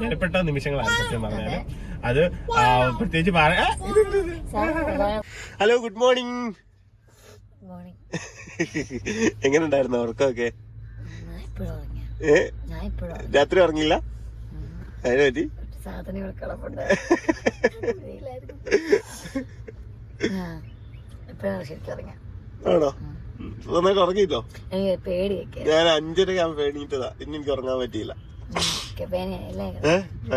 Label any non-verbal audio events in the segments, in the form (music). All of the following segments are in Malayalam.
വിലപ്പെട്ട നിമിഷങ്ങളാണ് സത്യം പറഞ്ഞാൽ. അത്. പ്രത്യേകിച്ച് പറ- ആ, ഇത് ഇത് ഇത്. ഹലോ ഗുഡ് മോർണിംഗ് എങ്ങനെ ഉണ്ടായിരുന്നു ഉറക്കമൊക്കെ? രാത്രി ഉറങ്ങില്ല അതിനെ പറ്റി? ആണോ. നന്നായിട്ട് ഉറങ്ങിയിട്ടോ? പേടിയൊക്കെ ഞാൻ അഞ്ചര ഞാൻ പേടിയിട്ടതാ ഇനി എനിക്ക് ഉറങ്ങാൻ പറ്റിയില്ല.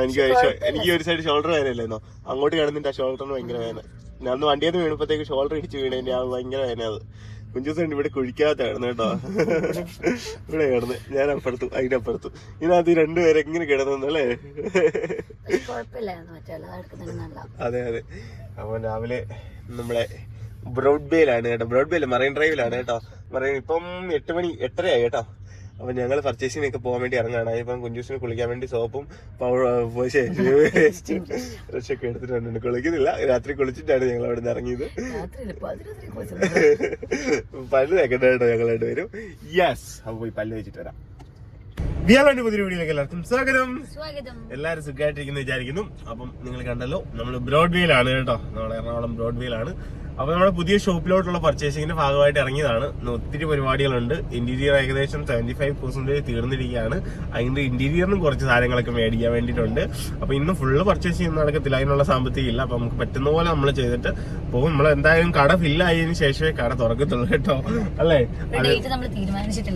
എനിക്ക് ഒരു- എനിക്ക് ഒരു സൈഡ് ഷോൾഡർ വേനല്ലായിരുന്നോ അങ്ങോട്ട് കിടന്നിട്ട് ആ ഷോൾഡറിന് ഭയങ്കര വേദന. ഞാൻ അന്ന് വണ്ടിയിൽ നിന്ന് വീണപ്പോഴത്തേക്ക് ഷോൾഡർ ഇടിച്ച് വീണേന്റെ ആ ഭയങ്കര വേദന അത്. കുഞ്ചുസം ഇവിടെ കുഴിക്കാത്ത കിടന്നു കേട്ടോ. ഇവിടെ കിടന്ന്. ഞാൻ അപ്പുറത്തു അതിന്റെ അപ്പുറത്തു ഇതിനകത്ത് രണ്ടുപേരെ എങ്ങനെ കിടന്നല്ലേ അതെ അതെ. അപ്പൊ രാവിലെ നമ്മളെ ബ്രോഡ് ബേയിലാണ് കേട്ടോ. ബ്രോഡ് മറൈൻ ഡ്രൈവിലാണ് കേട്ടോ. മറൈൻ ഇപ്പം എട്ട് മണി എട്ടരയായി കേട്ടോ. അപ്പൊ ഞങ്ങൾ പർച്ചേസിനൊക്കെ പോകാൻ വേണ്ടി ഇറങ്ങാണ്. ഇപ്പം കുഞ്ചൂസിന് കുളിക്കാൻ വേണ്ടി സോപ്പും (laughs) ഒക്കെ എടുത്തിട്ടുണ്ട്. കുളിക്കുന്നില്ല. രാത്രി കുളിച്ചിട്ടാണ് ഞങ്ങൾ അവിടെ നിന്ന് ഇറങ്ങിയത് പല്ല് തേക്കണ്ട കേട്ടോ ഞങ്ങൾ രണ്ടുപേരും. യെസ് അപ്പൊ പോയി പല്ല് വെച്ചിട്ട് വരാം. വിയാളാണ്ട് പുതിയ വീഡിയോയിലേക്ക് എല്ലാവർക്കും സ്വാഗതം. സ്വാഗതം. എല്ലാവരും സുഖമായിട്ടിരിക്കുന്നു വിചാരിക്കുന്നു. അപ്പം നിങ്ങൾ കണ്ടല്ലോ നമ്മൾ ബ്രോഡ്വേയിലാണ് കേട്ടോ. നമ്മുടെ എറണാകുളം ബ്രോഡ്വേയിലാണ് അപ്പൊ നമ്മുടെ പുതിയ ഷോപ്പിലോട്ടുള്ള പർച്ചേസിംഗിന്റെ ഭാഗമായിട്ട് ഇറങ്ങിയതാണ്. ഒത്തിരി പരിപാടികളുണ്ട്. ഇന്റീരിയർ ഏകദേശം സെവന്റി ഫൈവ് പെർസെന്റേജ് തീർന്നിരിക്കുകയാണ്. അതിന്റെ ഇന്റീരിയറിനും കുറച്ച് സാധനങ്ങളൊക്കെ മേടിക്കാൻ വേണ്ടിയിട്ടുണ്ട്. അപ്പോൾ ഇന്ന് ഫുള്ള് പർച്ചേസ് ചെയ്യുന്ന നടക്കത്തില്ല. അതിനുള്ള സാമ്പത്തികം ഇല്ല. അപ്പോൾ നമുക്ക് പറ്റുന്ന പോലെ നമ്മൾ ചെയ്തിട്ട് പോകും. നമ്മൾ എന്തായാലും കട ഫില്ലായതിനു ശേഷമേ കട തുറക്കത്തുള്ളൂ കേട്ടോ. അല്ലേ?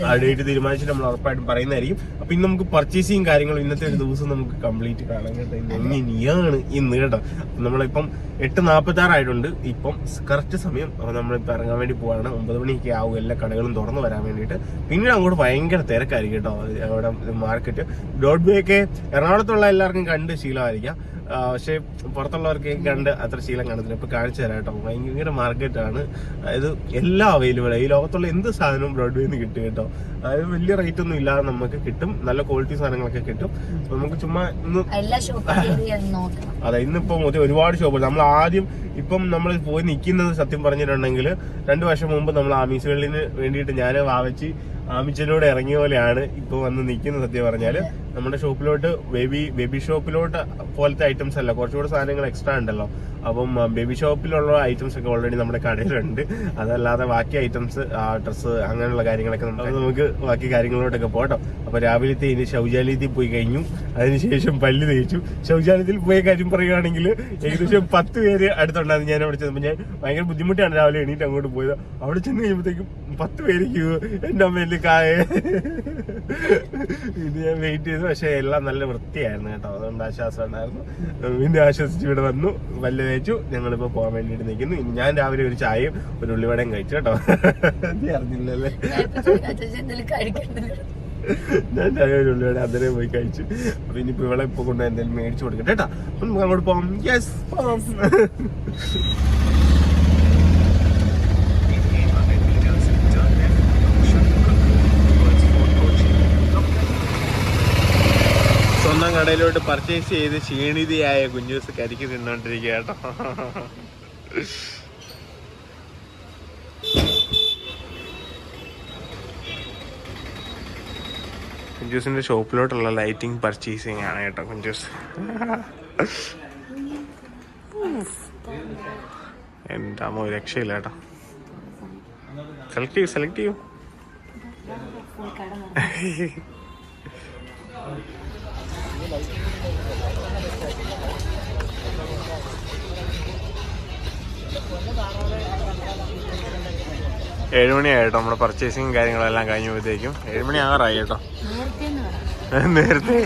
ആ ഡേറ്റ് തീരുമാനിച്ചിട്ട് നമ്മൾ ഉറപ്പായിട്ടും പറയുന്നതായിരിക്കും. അപ്പൊ ഇന്ന് നമുക്ക് പർച്ചേസിങ് കാര്യങ്ങളും ഇന്നത്തെ ഒരു ദിവസം നമുക്ക് കംപ്ലീറ്റ് കാണാൻ കേട്ടോ. ഇന്ന് എങ്ങനെയാണ് ഇന്ന് കേട്ടോ. നമ്മളിപ്പം എട്ട് നാൽപ്പത്തി ആറായിട്ടുണ്ട് ഇപ്പം കറക്റ്റ് സമയം അപ്പൊ നമ്മളിപ്പോ ഇറങ്ങാൻ വേണ്ടി പോവാണ്. ഒമ്പത് മണിയൊക്കെ ആവും എല്ലാ കടകളും തുറന്നു വരാൻ വേണ്ടിയിട്ട്. പിന്നീട് അങ്ങോട്ട് ഭയങ്കര തിരക്കായിരിക്കും കേട്ടോ. അവിടെ മാർക്കറ്റ് ഡോട്ട് ബി ഒക്കെ എറണാകുളത്തുള്ള എല്ലാവർക്കും കണ്ട് ശീലമായിരിക്കാം. പക്ഷെ പുറത്തുള്ളവർക്ക് കണ്ട് അത്ര ശീലം കാണത്തില്ല. ഇപ്പൊ കാണിച്ചു തരാം കേട്ടോ. ഭയങ്കര മാർക്കറ്റാണ്. അതായത് എല്ലാം അവൈലബിൾ ഈ ലോകത്തുള്ള എന്ത് സാധനവും ബ്രോഡ്വേയിൽ നിന്ന് കിട്ടും കേട്ടോ. അതായത് വലിയ റേറ്റ് ഒന്നും ഇല്ലാതെ നമുക്ക് കിട്ടും. നല്ല ക്വാളിറ്റി സാധനങ്ങളൊക്കെ കിട്ടും. അപ്പൊ നമുക്ക് ചുമ്മാ ഇന്ന് അതെ ഇന്നിപ്പം ഒരു- ഒരുപാട് ഷോപ്പുകൾ നമ്മൾ ആദ്യം ഇപ്പം നമ്മൾ പോയി നിൽക്കുന്നത് സത്യം പറഞ്ഞിട്ടുണ്ടെങ്കിൽ രണ്ടു വർഷം മുമ്പ് നമ്മൾ ആമീസുകളിന് വേണ്ടിയിട്ട് ഞാൻ വാവച്ച് ആമിച്ചനോട് ഇറങ്ങിയ പോലെയാണ് ഇപ്പൊ വന്ന് നിൽക്കുന്നത് സത്യം പറഞ്ഞാൽ. നമ്മുടെ ഷോപ്പിലോട്ട് ബേബി ബേബി ഷോപ്പിലോട്ട് പോലത്തെ ഐറ്റംസ് അല്ല. കുറച്ചുകൂടെ സാധനങ്ങൾ എക്സ്ട്രാ ഉണ്ടല്ലോ. അപ്പം ബേബി ഷോപ്പിലുള്ള ഐറ്റംസ് ഒക്കെ ഓൾറെഡി നമ്മുടെ കടയിലുണ്ട്. അതല്ലാതെ ബാക്കി ഐറ്റംസ് ഡ്രസ്സ് അങ്ങനെയുള്ള കാര്യങ്ങളൊക്കെ നമുക്ക് നമുക്ക് ബാക്കി കാര്യങ്ങളിലോട്ടൊക്കെ പോട്ടോ അപ്പൊ രാവിലത്തെ ഇനി ശൗചാലയത്തിൽ പോയി കഴിഞ്ഞു. അതിനുശേഷം പല്ല് തേച്ചു. ശൗചാലയത്തിൽ പോയ കാര്യം പറയുകയാണെങ്കിൽ ഏകദേശം പത്ത് പേര് അടുത്തുണ്ടായിരുന്നു. ഞാൻ അവിടെ ചെന്നപ്പോൾ ഞാൻ ഭയങ്കര ബുദ്ധിമുട്ടാണ് രാവിലെ എണീറ്റ് അങ്ങോട്ട് പോയത്. അവിടെ ചെന്ന് കഴിയുമ്പോഴത്തേക്കും പത്ത് പേര് എന്റെ അമ്മയിൽ കായ ഇത് ഞാൻ വെയിറ്റ് ചെയ്തു. പക്ഷെ എല്ലാം നല്ല വൃത്തിയായിരുന്നു കേട്ടോ. അതുകൊണ്ട് ആശ്വാസം ഉണ്ടായിരുന്നു പിന്നെ ആശ്വസിച്ച് ഇവിടെ വന്നു. പല്ല് തേച്ചു ഞങ്ങളിപ്പോ പോകാൻ വേണ്ടിയിട്ട് നിൽക്കുന്നു ഞാൻ രാവിലെ ഒരു ചായയും ഒരു ഉള്ളിവടയും കഴിച്ചു കേട്ടോ. അറിഞ്ഞില്ലല്ലേ? ഞാൻ ചായ ഒരു ഉള്ളിവട അതിനെ പോയി കഴിച്ചു. അപ്പൊ ഇനിയിപ്പോ ഇവളെ ഇപ്പൊ കൊണ്ട് എന്തെങ്കിലും മേടിച്ചു കൊടുക്കട്ടെ കേട്ടാ. നമുക്ക് അങ്ങോട്ട് പോകാം യെസ് പോകാം സ്വന്തം കടയിലോട്ട് പർച്ചേസ് ചെയ്ത് ക്ഷീണിതയായ കുഞ്ഞൂസ് കരിക്ക് തിന്നോണ്ടിരിക്കുക കേട്ടോ കുഞ്ചൂസിന്റെ ഷോപ്പിലോട്ടുള്ള ലൈറ്റിംഗ് പർച്ചേസിങ് ആണ് കേട്ടോ കുഞ്ചൂസ് എന്താ മോ രക്ഷയില്ല കേട്ടോ. സെലക്ട് ചെയ്യൂ സെലക്ട് ചെയ്യൂ. ഏഴുമണിയായി കേട്ടോ നമ്മുടെ പർച്ചേസിങ് കാര്യങ്ങളെല്ലാം കഴിഞ്ഞപ്പോഴത്തേക്കും. ഏഴുമണി ആറായി കേട്ടോ. നേരത്തെ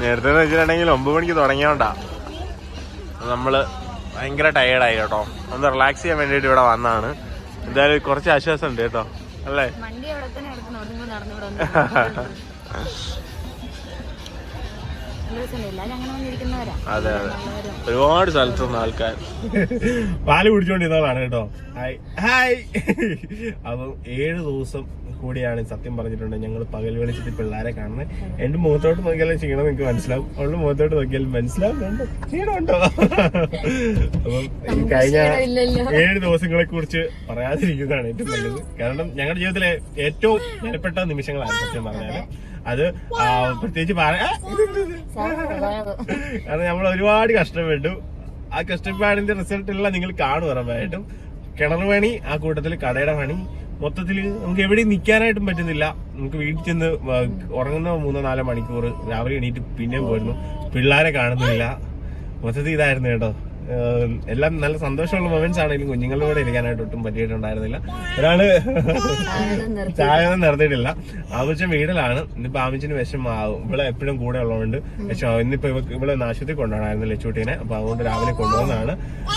നേരത്തെ എന്ന് വെച്ചിട്ടുണ്ടെങ്കിൽ ഒമ്പത് മണിക്ക് തുടങ്ങിയോണ്ടാ. നമ്മൾ ഭയങ്കര ടയേർഡായി കേട്ടോ. ഒന്ന് റിലാക്സ് ചെയ്യാൻ വേണ്ടിയിട്ട് ഇവിടെ വന്നാണ്. എന്തായാലും കുറച്ച് ആശ്വാസം ഉണ്ട് കേട്ടോ. അല്ലേ? (laughs) അതെ അതെ. ഒരുപാട് സ്ഥലത്തുനിന്ന് ആൾക്കാർ. (laughs) പാൽ കുടിച്ചോണ്ടിരുന്നതാണ് കേട്ടോ. ഹായ്. ഹായ്. (laughs) അപ്പം ഏഴ് ദിവസം കൂടിയാണ് സത്യം പറഞ്ഞിട്ടുണ്ട് ഞങ്ങൾ പകൽ വിളിച്ചിട്ട് പിള്ളേരെ കാണുന്നത്. എന്റെ മുഖത്തോട്ട് നോക്കിയാലും ക്ഷീണം നിങ്ങൾക്ക് മനസ്സിലാവും. അവളുടെ മുഖത്തോട്ട് നോക്കിയാലും മനസ്സിലാവുന്നുണ്ടോ. ക്ഷീണമുണ്ടോ? (laughs) അപ്പം ഈ കഴിഞ്ഞ ഏഴ് ദിവസങ്ങളെ കുറിച്ച് പറയാതിരിക്കുന്നതാണ് ഏറ്റവും നല്ലത്. കാരണം ഞങ്ങളുടെ ജീവിതത്തിലെ ഏറ്റവും വിലപ്പെട്ട നിമിഷങ്ങളാണ് സത്യം പറഞ്ഞാൽ. അത് പ്രത്യേകിച്ച് പറയാ (laughs) കാരണം നമ്മൾ ഒരുപാട് കഷ്ടപ്പെട്ടു. ആ കഷ്ടപ്പാടിന്റെ റിസൾട്ട് എല്ലാം നിങ്ങൾ കാണും ഉറപ്പായിട്ടും. കിണർ പണി ആ കൂട്ടത്തിൽ കടയുടെ പണി. മൊത്തത്തിൽ നമുക്ക് എവിടെയും നിൽക്കാനായിട്ടും പറ്റുന്നില്ല. നമുക്ക് വീട്ടിൽ ചെന്ന് ഉറങ്ങുന്ന മൂന്നോ നാലോ മണിക്കൂർ രാവിലെ എണീറ്റ് പിന്നെയും പോയിരുന്നു പിള്ളേരെ കാണുന്നില്ല. മൊത്തത്തിൽ ഇതായിരുന്നു കേട്ടോ. എല്ലാം നല്ല സന്തോഷമുള്ള മൊമെന്റ്സ് ആണെങ്കിലും കുഞ്ഞുങ്ങളുടെ കൂടെ ഇരിക്കാനായിട്ട് ഒട്ടും പറ്റിയിട്ടുണ്ടായിരുന്നില്ല. ഒരാൾ ചായ ഒന്നും നിർത്തിയിട്ടില്ല. ആമിച്ചൻ വീടിലാണ്. ഇന്നിപ്പോ ആമിച്ചിന് വിഷമാവും ഇവിടെ എപ്പോഴും കൂടെ ഉള്ളതുകൊണ്ട് വിഷമാവും ഇന്നിപ്പോ ഇവ- ഇവിടെ ആശുപത്രി കൊണ്ടുപോകണമായിരുന്നു ലച്ചൂട്ടീനെ അപ്പൊ അതുകൊണ്ട് രാവിലെ കൊണ്ടുപോകുന്നതാണ്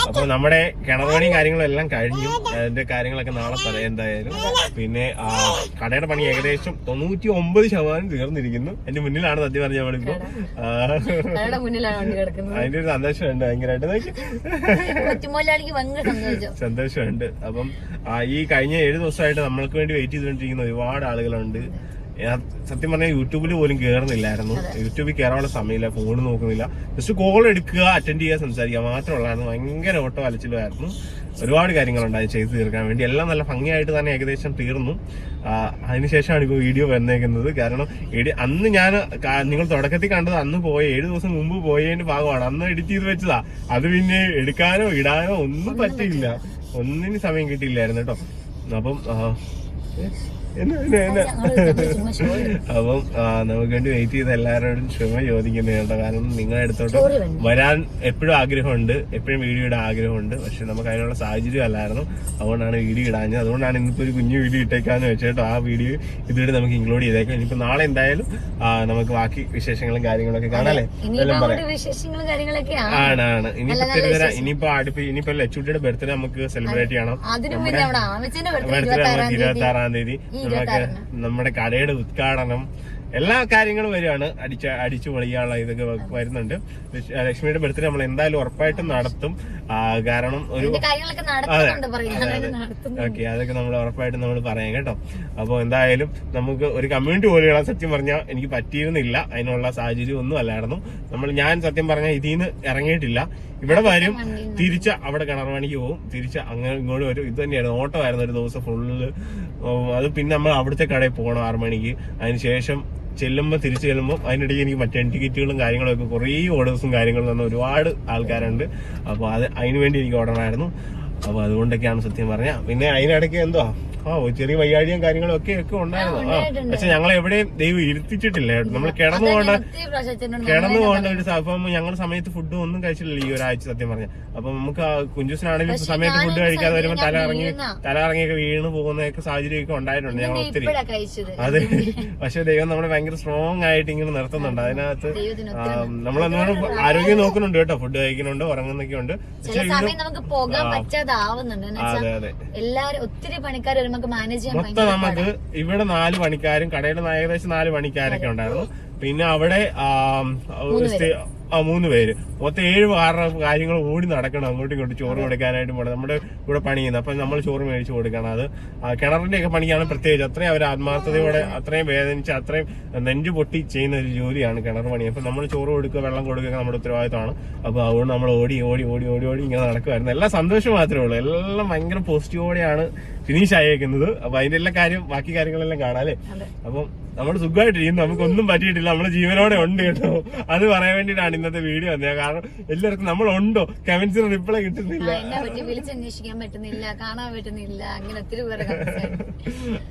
അപ്പൊ നമ്മുടെ കിണറുപണിയും കാര്യങ്ങളും എല്ലാം കഴിഞ്ഞു. അതിന്റെ കാര്യങ്ങളൊക്കെ നാളെ പറയാം എന്തായാലും. പിന്നെ ആ, കടയുടെ പണി ഏകദേശം തൊണ്ണൂറ്റി ഒമ്പത് ശതമാനം തീർന്നിരിക്കുന്നു. എന്റെ മുന്നിലാണ് സത്യം പറഞ്ഞ നമ്മളിപ്പോ. അതിന്റെ ഒരു സന്തോഷമുണ്ട് ഭയങ്കരമായിട്ട്. സന്തോഷമുണ്ട്. അപ്പം ഈ കഴിഞ്ഞ ഏഴ് ദിവസമായിട്ട് നമ്മൾക്ക് വേണ്ടി വെയിറ്റ് ചെയ്തുകൊണ്ടിരിക്കുന്ന ഒരുപാട് ആളുകളുണ്ട്. സത്യം പറഞ്ഞാൽ യൂട്യൂബിൽ പോലും കയറുന്നില്ലായിരുന്നു യൂട്യൂബിൽ കയറാനുള്ള സമയമില്ല ഫോൺ നോക്കുന്നില്ല. ജസ്റ്റ് കോൾ എടുക്കുക അറ്റൻഡ് ചെയ്യുക സംസാരിക്കുക മാത്രമുള്ളായിരുന്നു ഭയങ്കര ഓട്ടോ അലച്ചിലുമായിരുന്നു. ഒരുപാട് കാര്യങ്ങളുണ്ടായി ചെയ്തു തീർക്കാൻ വേണ്ടി. എല്ലാം നല്ല ഭംഗിയായിട്ട് തന്നെ ഏകദേശം തീർന്നു. അതിനുശേഷമാണ് ഇപ്പോൾ വീഡിയോ വന്നേക്കുന്നത്. കാരണം എഡി അന്ന് ഞാൻ നിങ്ങൾ തുടക്കത്തിൽ കണ്ടത് അന്ന് പോയ ഏഴ് ദിവസം മുമ്പ് പോയതിന്റെ ഭാഗമാണ്. അന്ന് എഡിറ്റ് ചെയ്ത് വെച്ചതാ. അത് പിന്നെ എടുക്കാനോ ഇടാനോ ഒന്നും പറ്റിയില്ല. ഒന്നിനും സമയം കിട്ടിയില്ലായിരുന്നു കേട്ടോ. അപ്പം അപ്പം നമുക്ക് വേണ്ടി വെയിറ്റ് ചെയ്ത് എല്ലാവരോടും ക്ഷമ ചോദിക്കുന്നു കേട്ടോ. കാരണം നിങ്ങളുടെ അടുത്തോട്ട് വരാൻ എപ്പോഴും ആഗ്രഹമുണ്ട്. എപ്പോഴും വീഡിയോ ഇടാൻ ആഗ്രഹമുണ്ട്. പക്ഷെ നമുക്ക് അതിനുള്ള സാഹചര്യം അല്ലായിരുന്നു. അതുകൊണ്ടാണ് വീഡിയോ ഇടാഞ്ഞത്. അതുകൊണ്ടാണ് ഇന്നിപ്പോ ഒരു കുഞ്ഞു വീഡിയോ ഇട്ടേക്കാന്ന് വെച്ചേട്ടോ ആ വീഡിയോ ഇതിലൂടെ നമുക്ക് ഇൻക്ലൂഡ് ചെയ്തേക്കാം. ഇനിയിപ്പോ നാളെ എന്തായാലും നമുക്ക് ബാക്കി വിശേഷങ്ങളും കാര്യങ്ങളൊക്കെ കാണാല്ലേ എല്ലാം പറയാം. ആണ് ആണ്. ഇനിയിപ്പോ തിരുവര ഇനിയിപ്പോ അടുപ്പ് ഇനിയിപ്പോ ലച്ചുട്ടിയുടെ ബർത്ത്ഡേ നമുക്ക് സെലിബ്രേറ്റ് ചെയ്യണം. ബർത്ത്ഡേ ബർത്ത്ഡേ ഇരുപത്തി ആറാം നമുക്ക് ഇരുപത്തി ആറാം തീയതി. നമുക്ക് നമ്മുടെ കടയുടെ ഉദ്ഘാടനം എല്ലാ കാര്യങ്ങളും വരികയാണ്. അടിച്ച അടിച്ചു പൊളിക്കാനുള്ള ഇതൊക്കെ വരുന്നുണ്ട്. ലക്ഷ്മിയുടെ ബർത്ത്ഡേ നമ്മൾ എന്തായാലും ഉറപ്പായിട്ടും നടത്തും. കാരണം ഒരു അതെ ഓക്കെ അതൊക്കെ നമ്മൾ ഉറപ്പായിട്ടും നമ്മൾ പറയാം കേട്ടോ. അപ്പോൾ എന്തായാലും നമുക്ക് ഒരു കമ്മ്യൂണിറ്റി പോലെയുള്ള സത്യം പറഞ്ഞാൽ എനിക്ക് പറ്റിയിരുന്നില്ല. അതിനുള്ള സാഹചര്യം ഒന്നും അല്ലായിരുന്നു. നമ്മൾ ഞാൻ സത്യം പറഞ്ഞാൽ ഇതിൽ നിന്ന് ഇറങ്ങിയിട്ടില്ല. ഇവിടെ വരും തിരിച്ച് അവിടെ കിണർവാണിക്ക് പോകും തിരിച്ച് അങ്ങനെ ഇങ്ങോട്ട് വരും. ഇത് തന്നെയാണ് ഓട്ടമായിരുന്നു ഒരു ദിവസം ഫുള്ള് അത് പിന്നെ നമ്മൾ അവിടുത്തെ കടയിൽ പോകണം ആറു മണിക്ക്. അതിനുശേഷം ചെല്ലുമ്പോൾ തിരിച്ചു ചെല്ലുമ്പോൾ അതിനിടയ്ക്ക് എനിക്ക് മറ്റേ ടിക്കറ്റുകളും കാര്യങ്ങളൊക്കെ കുറേ ഓർഡേഴ്സും കാര്യങ്ങളും തന്ന ഒരുപാട് ആൾക്കാരുണ്ട്. അപ്പോൾ അത് അതിന് വേണ്ടി എനിക്ക് ഓർഡറായിരുന്നു. അപ്പോൾ അതുകൊണ്ടൊക്കെയാണ് സത്യം പറഞ്ഞാൽ പിന്നെ അതിനിടയ്ക്ക് എന്തോ ആ ചെറിയ വയ്യാഴിയും കാര്യങ്ങളും ഒക്കെ ഒക്കെ ഉണ്ടായിരുന്നു. ആ പക്ഷെ ഞങ്ങൾ എവിടെയും ദൈവം ഇരുത്തിച്ചിട്ടില്ല. കേട്ടോ നമ്മൾ കിടന്നു പോകേണ്ട കിടന്നു പോകേണ്ട ഒരു അപ്പം ഞങ്ങൾ സമയത്ത് ഫുഡ് ഒന്നും കഴിച്ചിട്ടില്ല ഈ ഒരാഴ്ച സത്യം പറഞ്ഞ. അപ്പൊ നമുക്ക് ആ കുഞ്ചുസിനാണെങ്കിലും സമയത്ത് ഫുഡ് കഴിക്കാതെ വരുമ്പോൾ തല ഇറങ്ങി തല ഇറങ്ങിയൊക്കെ വീണ് പോകുന്നൊക്കെ സാഹചര്യമൊക്കെ ഉണ്ടായിട്ടുണ്ട് ഞങ്ങൾ ഒത്തിരി. അതെ. പക്ഷെ ദൈവം നമ്മളെ ഭയങ്കര സ്ട്രോങ് ആയിട്ട് ഇങ്ങനെ നിർത്തുന്നുണ്ട്. അതിനകത്ത് എന്തുകൊണ്ട് ആരോഗ്യം നോക്കുന്നുണ്ട് കേട്ടോ. ഫുഡ് കഴിക്കുന്നുണ്ട് ഉറങ്ങുന്നൊക്കെ ഉണ്ട് പക്ഷെ അതെ അതെ. എല്ലാരും ഒത്തിരി പണിക്കാർ വരുമ്പോ നമുക്ക് മാനേജ് ചെയ്യാൻ മൊത്തം നമുക്ക് ഇവിടെ നാല് പണിക്കാരും കടയിൽ ഏകദേശം നാല് പണിക്കാരൊക്കെ ഉണ്ടായിരുന്നു. പിന്നെ അവിടെ ആ മൂന്ന് പേര്. മൊത്തം ഏഴ് ആറ് കാര്യങ്ങൾ ഓടി നടക്കണം. അങ്ങോട്ടും ഇങ്ങോട്ടും ചോറ് കൊടുക്കാനായിട്ട് പോകണം നമ്മുടെ കൂടെ പണി ചെയ്യുന്നത് അപ്പം നമ്മൾ ചോറ് മേടിച്ചു കൊടുക്കണം. അത് കിണറിന്റെ കിണറിന്റെ ഒക്കെ പണിയാണ് പ്രത്യേകിച്ച്. അത്രയും അവർ ആത്മാർത്ഥതയോടെ അത്രയും വേദനിച്ച് അത്രയും നെഞ്ചു പൊട്ടി ചെയ്യുന്ന ഒരു ജോലിയാണ് കിണർ പണി. അപ്പം നമ്മൾ ചോറ് കൊടുക്കുക വെള്ളം കൊടുക്കുക നമ്മുടെ ഉത്തരവാദിത്തമാണ്. അപ്പോൾ അതുകൊണ്ട് നമ്മൾ ഓടി ഓടി ഓടി ഓടി ഓടി ഇങ്ങനെ നടക്കുമായിരുന്നു എല്ലാം സന്തോഷം മാത്രമേ ഉള്ളൂ. എല്ലാം ഭയങ്കര പോസിറ്റീവോടെയാണ് ഫിനിഷ് ആയേക്കുന്നത്. അപ്പം അതിന്റെ എല്ലാ കാര്യം ബാക്കി കാര്യങ്ങളെല്ലാം കാണാം അല്ലേ. അപ്പം നമ്മൾ സുഖമായിട്ടിരിക്കുന്നു. നമുക്കൊന്നും പറ്റിയിട്ടില്ല. നമ്മുടെ ജീവനോടെ ഉണ്ട് കേട്ടോ. അത് പറയാൻ വേണ്ടിയിട്ടാണ് ഇന്നത്തെ വീഡിയോ വന്നത്. കാരണം എല്ലാവർക്കും നമ്മളുണ്ടോ? കമന്റ്സിന് റിപ്ലൈ കിട്ടുന്നില്ല. എന്നെ പറ്റി വിളിച്ചന്വേഷിക്കാൻ പറ്റുന്നില്ല കാണാൻ പറ്റുന്നില്ല അങ്ങനെ ഒത്തിരി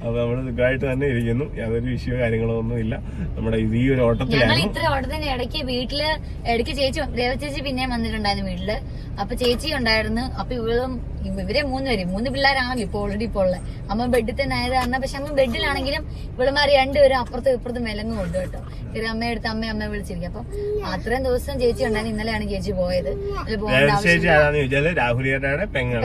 അപ്പൊ നമ്മൾ സുഖമായിട്ട് തന്നെ ഇരിക്കുന്നു. യാതൊരു വിഷയമോ കാര്യങ്ങളോ ഒന്നും ഇല്ല നമ്മുടെ ഈ ഒരു ഞങ്ങൾ ഓട്ടത്തിലായിരുന്നു ഇത്ര ഓട്ടത്തിന് ഇടയ്ക്ക് വീട്ടിൽ ഇടയ്ക്ക് ചേച്ചി ദേവ ചേച്ചി പിന്നെയും വന്നിട്ടുണ്ടായിരുന്നു വീട്ടിൽ. അപ്പൊ ചേച്ചി ഉണ്ടായിരുന്നു. അപ്പൊ ഇവളും ഇവരെ മൂന്ന് പേര് മൂന്ന് പിള്ളേരാണല്ലോ ഇപ്പൊ ഓൾറെഡി ഇപ്പോൾ ഉള്ളത്. അമ്മ ബെഡിൽ തന്നെ ആയത് കാരണം പക്ഷെ അമ്മ ബെഡിലാണെങ്കിലും ഇവളുമാർ രണ്ടുപേരും അപ്പുറത്തും ഇപ്പുറത്തും മെലങ്ങും ഉണ്ട് കേട്ടോ. ഇവർ അമ്മയെ അമ്മ അമ്മയെ അമ്മയെ വിളിച്ചിരിക്കും. അപ്പൊ അത്രയും ദിവസം ചേച്ചി ഉണ്ടായിരുന്നു ഇന്നലെയാണ് ചേച്ചി പോയത്. ചേച്ചി ആരാന്ന് ചോദിച്ചാൽ രാഹുലിയുടെ പെങ്ങൾ.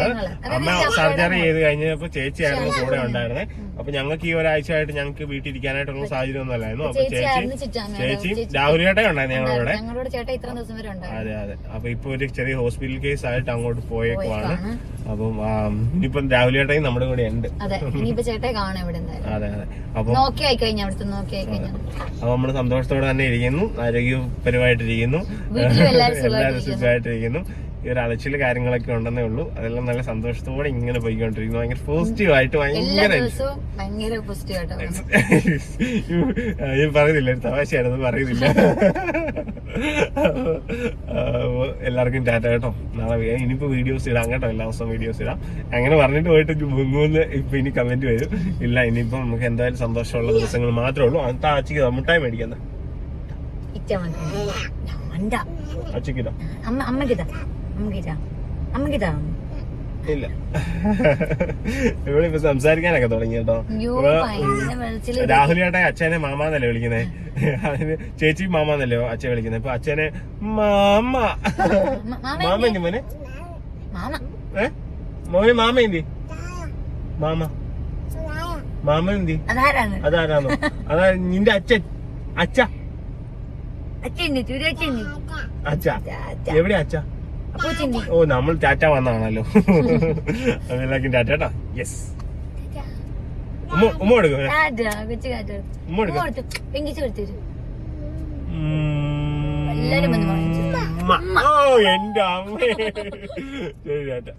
അമ്മ സർജറി ചെയ്ത് കഴിഞ്ഞപ്പോ ചേച്ചിയായിരുന്നു കൂടെ ഉണ്ടായിരുന്നത് അപ്പൊ ഞങ്ങൾക്ക് ഈ ഒരാഴ്ചയായിട്ട് ഞങ്ങൾക്ക് വീട്ടിൽ ഇരിക്കാനായിട്ടുള്ള സാഹചര്യം ഒന്നും അല്ലായിരുന്നു. അപ്പൊ ചേച്ചി ചേച്ചി രാഹുലിയുടെ ഉണ്ടായിരുന്നു ഉണ്ടായിരുന്നു. അതെ അതെ. അപ്പൊ ഇപ്പൊ ഒരു ചെറിയ ഹോസ്പിറ്റൽ കേസ് ആയിട്ട് അങ്ങോട്ട് പോയേക്കുവാണ്. അപ്പം ആ, ഇനിയിപ്പം രാഹുൽ ചേട്ടായി നമ്മുടെ കൂടെ ഉണ്ട്. അതെ ഇനിയിപ്പോ ചേട്ടായി കാണാം ഇവിടെ എന്തായാലും. അതെ അതെ. അപ്പൊ നോക്കി ആയി കഴിഞ്ഞാൽ അവിടുത്തെ നോക്കി ആയി കഴിഞ്ഞാൽ അപ്പൊ നമ്മൾ സന്തോഷത്തോടെ തന്നെ ഇരിക്കുന്നു ആരോഗ്യപരമായിട്ടിരിക്കുന്നു. (laughs) എല്ലാവരും സുഖമായിട്ടിരിക്കുന്നു. ഈ ഒരു അലച്ചിൽ കാര്യങ്ങളൊക്കെ ഉണ്ടെന്നേ ഉള്ളൂ. അതെല്ലാം നല്ല സന്തോഷത്തോടെ ഇങ്ങനെ പോയിക്കൊണ്ടിരിക്കുന്നു. ഭയങ്കര പോസിറ്റീവ് ആയിട്ട് ഭയങ്കര ഞാൻ (laughs) പറയുന്നില്ല ഒരു തമാശയായിരുന്നു പറയുന്നില്ല. (laughs) എല്ലാവർക്കും ടാറ്റ കേട്ടോ. നാളെ വേ- ഇനിയിപ്പോ വീഡിയോസ് ഇടാം കേട്ടോ എല്ലാ ദിവസവും വീഡിയോസ് ഇടാം. അങ്ങനെ പറഞ്ഞിട്ട് പോയിട്ട് മുങ്ങൂന്ന് ഇപ്പൊ ഇനി കമന്റ് വരും. ഇല്ല ഇനിയിപ്പോ നമുക്ക് എന്തായാലും സന്തോഷമുള്ള ദിവസങ്ങൾ മാത്രമേ ഉള്ളൂ. അന്നത്തെ ആച്ചിക്ക് മുട്ടായി മേടിക്കുന്നത് അമ്മ അമ്മക്കിതാ ഇല്ല. ഇവിടെ ഇപ്പൊ സംസാരിക്കാനൊക്കെ തുടങ്ങി കേട്ടോ രാഹുൽ ചേട്ടാ അച്ഛനെ മാമാന്നല്ലേ വിളിക്കുന്നേ? അതിന് ചേച്ചി മാമാന്നല്ലേ അച്ഛൻ വിളിക്കുന്നത് ഇപ്പൊ അച്ഛനെ മാമ. മാമ എന്തി? മോനെ? ഏ? മോനെ മാമ എന്തി? മാമ. മാമ എന്തി? അതാരാണോ? അതാ നിന്റെ അച്ഛൻ. അച്ഛ. അച്ഛന്തി ചുരി അച്ഛന്തി അച്ഛ. എവിടെ അച്ഛ? ഓ നമ്മൾ ടാറ്റ വന്നാണല്ലോ അതെല്ലാം എല്ലാവർക്കും ടാറ്റ. യെസ് ഉമ്മ എടുക്കും ഉമ്മ ഉമ്മ. ഓ എന്റെ അമ്മ. ശരി ടാറ്റ.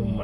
ഉമ്മ.